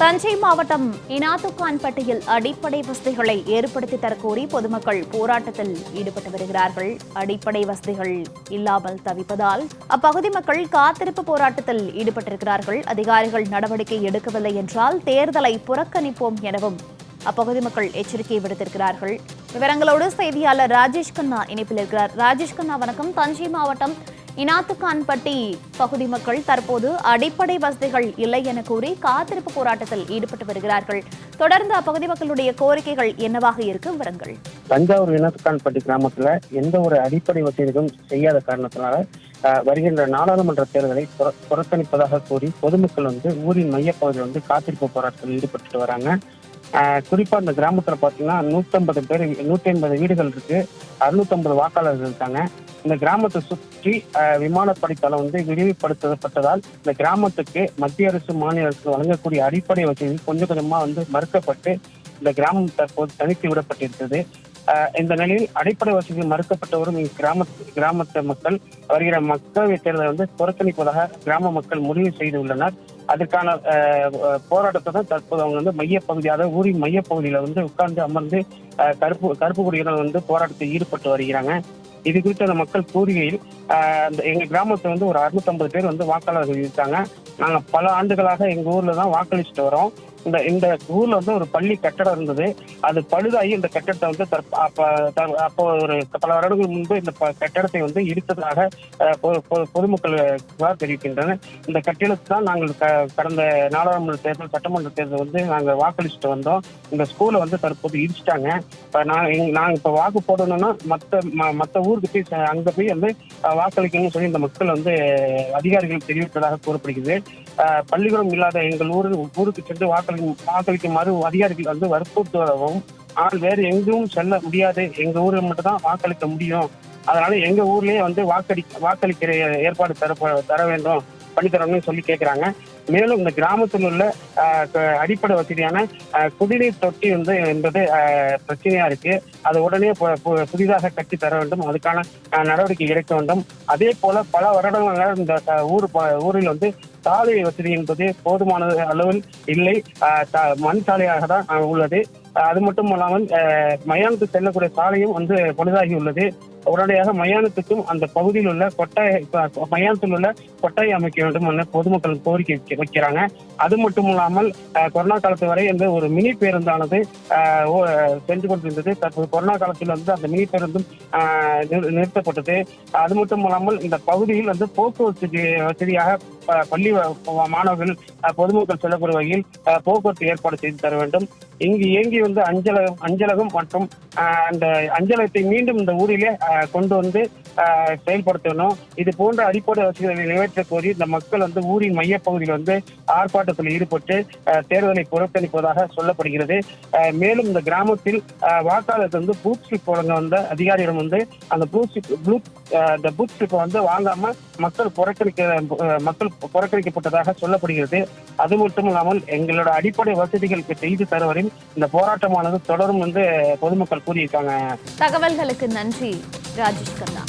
தஞ்சை மாவட்டம் இனாத்துக்கான்பட்டியில் அடிப்படை வசதிகளை ஏற்படுத்தி தரக்கோரி பொதுமக்கள் போராட்டத்தில் ஈடுபட்டு வருகிறார்கள். அடிப்படை வசதிகள் இல்லாமல் தவிப்பதால் அப்பகுதி மக்கள் காத்திருப்பு போராட்டத்தில் ஈடுபட்டிருக்கிறார்கள். அதிகாரிகள் நடவடிக்கை எடுக்கவில்லை என்றால் தேர்தலை புறக்கணிப்போம் எனவும் அப்பகுதி மக்கள் எச்சரிக்கை விடுத்திருக்கிறார்கள். விவரங்களோடு செய்தியாளர் ராஜேஷ் கண்ணா இணைப்பில் இருக்கிறார். ராஜேஷ் கண்ணா வணக்கம். தஞ்சை மாவட்டம் இனாத்துக்கான்பட்டி பகுதி மக்கள் தற்போது அடிப்படை வசதிகள் இல்லை என கூறி காத்திருப்பு போராட்டத்தில் ஈடுபட்டு வருகிறார்கள். தொடர்ந்து அப்பகுதி மக்களுடைய கோரிக்கைகள் என்னவாக இருக்கு? விவரங்கள். தஞ்சாவூர் இனத்துக்கான்பட்டி கிராமத்துல எந்த ஒரு அடிப்படை வசதிகளும் செய்யாத காரணத்தினால அஹ், வருகின்ற நாடாளுமன்ற தேர்தலை புற- புறக்கணிப்பதாக கூறி பொதுமக்கள் வந்து ஊரின் மையப்பகுதியில் வந்து காத்திருப்பு போராட்டத்தில் ஈடுபட்டு வராங்க. குறிப்பா இந்த கிராமத்துல பாத்தீங்கன்னா நூத்தம்பது பேர் நூத்தி ஐம்பது வீடுகள் இருக்கு. அறுநூத்தம்பது வாக்காளர்கள் இருக்காங்க. இந்த கிராமத்தை சுற்றி அஹ், விமானப்படை தளம் வந்து விரிவுபடுத்தப்பட்டதால் இந்த கிராமத்துக்கு மத்திய அரசு மாநில அரசு வழங்கக்கூடிய அடிப்படை வசதி கொஞ்சம் கொஞ்சமா வந்து மறுக்கப்பட்டு இந்த கிராமம் தற்போது தனித்து விடப்பட்டிருக்கிறது. இந்த நிலையில் அடிப்படை வசதிகள் மறுக்கப்பட்டு வரும் கிராம கிராமத்து மக்கள் வருகிற மக்களவை தேர்தலை வந்து புறக்கணிப்பதாக கிராம மக்கள் முடிவு செய்துள்ளனர். அதற்கான அஹ், போராட்டத்தை தான் தற்போது அவங்க வந்து மையப்பகுதி அதாவது ஊரின் மையப்பகுதியில வந்து உட்கார்ந்து அமர்ந்து கருப்பு கருப்பு குடியினர் வந்து போராட்டத்தில் ஈடுபட்டு வருகிறாங்க. இது குறித்து அந்த மக்கள் கூறுகையில் அந்த எங்க கிராமத்துல வந்து ஒரு 650 பேர் வந்து வாக்காளர்கள் இருக்காங்க. நாங்க பல ஆண்டுகளாக எங்க ஊர்ல தான் வாக்களிச்சுட்டு வரோம். இந்த இந்த ஊர்ல வந்து ஒரு பள்ளி கட்டடம் இருந்தது. அது பழுதாகி இந்த கட்டடத்தை வந்து த- அப்போ ஒரு பல வருடங்கள் முன்பு இந்த ப- கட்டடத்தை வந்து இடித்ததாக பொ- பொ- பொதுமக்கள் புகார் தெரிவிக்கின்றனர். இந்த கட்டிடத்தை தான் நாங்கள் க- கடந்த நாடாளுமன்ற தேர்தல் சட்டமன்ற தேர்தல் வந்து நாங்கள் வாக்களிச்சுட்டு வந்தோம். இந்த ஸ்கூலை வந்து தற்போது இடிச்சிட்டாங்க. இப்ப நான் நாங்க இப்ப வாக்கு போடணும்னா மற்ற ம- ஊருக்கு போய் அங்கே அங்க போய் வந்து வாக்களிக்கணும்னு சொல்லி இந்த மக்கள் வந்து அதிகாரிகள் தெரிவித்ததாக கூறப்படுகிறது. பள்ளிக்கூடம் இல்லாத எங்கள் ஊர் ஊருக்கு சென்று வாக்களி வாக்களிக்குமாறு அதிகாரிகள் வந்து வற்புறுத்துவதாகவும் ஆனால் வேறு எங்கும் செல்ல முடியாது. எங்க ஊரில் மட்டும்தான் வாக்களிக்க முடியும். அதனால எங்க ஊர்லயே வந்து வாக்களி வாக்களிக்கிற ஏற்பாடு தர தர வேண்டும். பண்ணி தரணும்னு சொல்லி கேட்கிறாங்க மேலும் இந்த கிராமத்தில் உள்ள அடிப்படை வசதியான குடிநீர் தொட்டி வந்து என்பது பிரச்சனையா இருக்கு. அது உடனே பு- புதிதாக கட்டி தர வேண்டும். அதுக்கான நடவடிக்கை எடுக்க வேண்டும். அதே போல பல வருடங்களாக இந்த ஊர் ஊரில் வந்து சாலை வசதி என்பது போதுமான அளவில் இல்லை. மண் சாலையாக தான் உள்ளது. அது மட்டும் இல்லாமல் மயானத்துக்கு செல்லக்கூடிய சாலையும் வந்து பழுதாகி உள்ளது. உடனடியாக மயானத்துக்கும் அந்த பகுதியில் உள்ள கொட்டாய் மயானத்தில் உள்ள கொட்டாயை அமைக்க வேண்டும் என பொதுமக்கள் கோரிக்கை வைக்க- வைக்கிறாங்க. அது மட்டும் இல்லாமல் கொரோனா காலத்து வரை வந்து ஒரு மினி பேருந்தானது ஓ- சென்று கொண்டிருந்தது. தற்போது கொரோனா காலத்தில் வந்து அந்த மினி பேருந்தும் நிறு- நிறுத்தப்பட்டது. அது மட்டும் இல்லாமல் இந்த பகுதியில் வந்து போக்குவரத்து வசதியாக பள்ளி மாணவர்கள் பொதுமக்கள் செல்லக்கூடிய வகையில் போக்குவரத்து ஏற்பாடு செய்து தர வேண்டும். இங்கு இயங்கி வந்து அஞ்சலகம் அஞ்சலகம் மற்றும் அந்த அஞ்சலகத்தை மீண்டும் இந்த ஊரிலே கொண்டு வந்து செயல்படுத்தணும். இது போன்ற அடிப்படை வசதிகளை நிறைவேற்ற கோரி இந்த மக்கள் வந்து ஊரின் மையப்பகுதியில் வந்து ஆர்ப்பாட்டத்தில் ஈடுபட்டு தேர்தலை புறக்கணிப்பதாக சொல்லப்படுகிறது. மேலும் இந்த கிராமத்தில் வாக்காளர் வந்து பூத் ஸ்லிப் வழங்க வந்த அதிகாரியிடம் வந்து அந்த ப்ளூ ஸ்லிப் ப்ளூ இந்த பூத் ஸ்லிப்பை வந்து வாங்காம மக்கள் புறக்கணிக்க மக்கள் புறக்கணிக்கப்பட்டதாக சொல்லப்படுகிறது. அது மட்டும் இல்லாமல் எங்களோட அடிப்படை வசதிகளுக்கு செய்து தருவரின் இந்த போராட்டமானது தொடரும் வந்து பொதுமக்கள் கூறியிருக்காங்க. தகவல்களுக்கு நன்றி ராஜேஷ் கண்ணா.